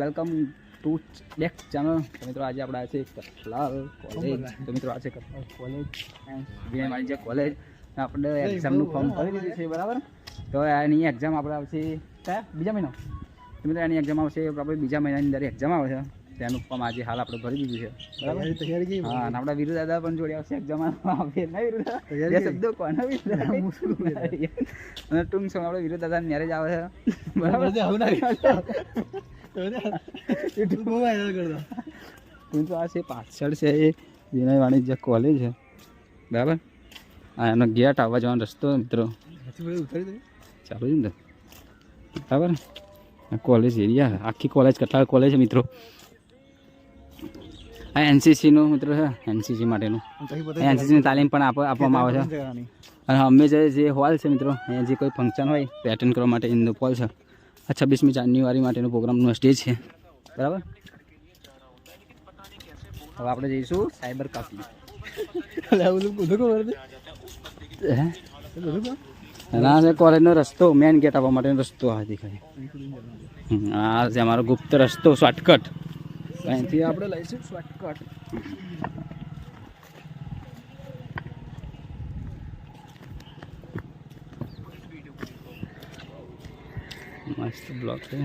Welcome to back channel તો મિત્રો આજે આપણે છે કઠલાલ કોલેજ તો મિત્રો આજે Kathlal college V M college આપણે એક્ઝામનું ફોર્મ ભરી દીધું છે બરાબર? તો એની એક્ઝામ આપણે આવશે બીજા મહિનો. તો મિત્રો એની એક્ઝામ આવશે આપણે બીજા મહિનાની અંદર એક્ઝામ આવે છે. તેનું ફોર્મ આજે હાલ આપણે ભરી દીધું છે. બરાબર? તૈયારી કેવી હા અને આપણા વિરુ દાદા પણ જોડે આવશે એક્ઝામ આવે ના વિરુ દાદા. શબ્દો કોના વિરુ દાદા? અને ટૂંક સમય આપણે વિરુ દાદા મેરેજ આવે છે. બરાબર? આવું ના દો પરંતુ આ છે પાછળ છે એ વિનય વાણિજ્ય કોલેજ છે. બરાબર? હા એનો ગેટ આવવા જવાનો રસ્તો મિત્રો. ચાલુ છે ને બરાબર? કોલેજ એરિયા આખી કોલેજ કઠલાલ કોલેજ છે મિત્રો? આ એનસીસીનું મિત્રો છે એનસીસી માટેનું. એનસીસીની તાલીમ પણ આપ આપવામાં આવે છે. અને અમે જે જે હોલ છે મિત્રો અહીંયા જે કોઈ ફંક્શન હોય તે એટેન્ડ કરવા માટે એનો હોલ છે. આ છવ્વીસમી જાન્યુઆરી માટેનો પ્રોગ્રામનો સ્ટેજ છે. બરાબર? હવે આપણે જઈશું સાયબર કાફી. આ છે? કોલેજનો રસ્તો મેન ગેટ આવવા માટેનો રસ્તો આ દેખાય. આ છે અમારો ગુપ્ત રસ્તો શોર્ટકટ અહીંથી આપણે લઈશું શોર્ટકટ મસ્ત બ્લોક છે.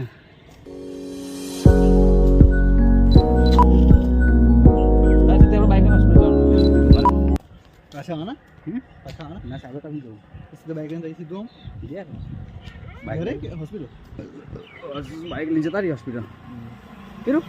પાછા આના? પાછા આના ના સાયબર કાફી જવું સીધા બાઈક લઈને જઈ સીધું યાર આમ ઘરે કે હોસ્પિટલ બાઇક લઈને જતા રહી હોસ્પિટલ કેવું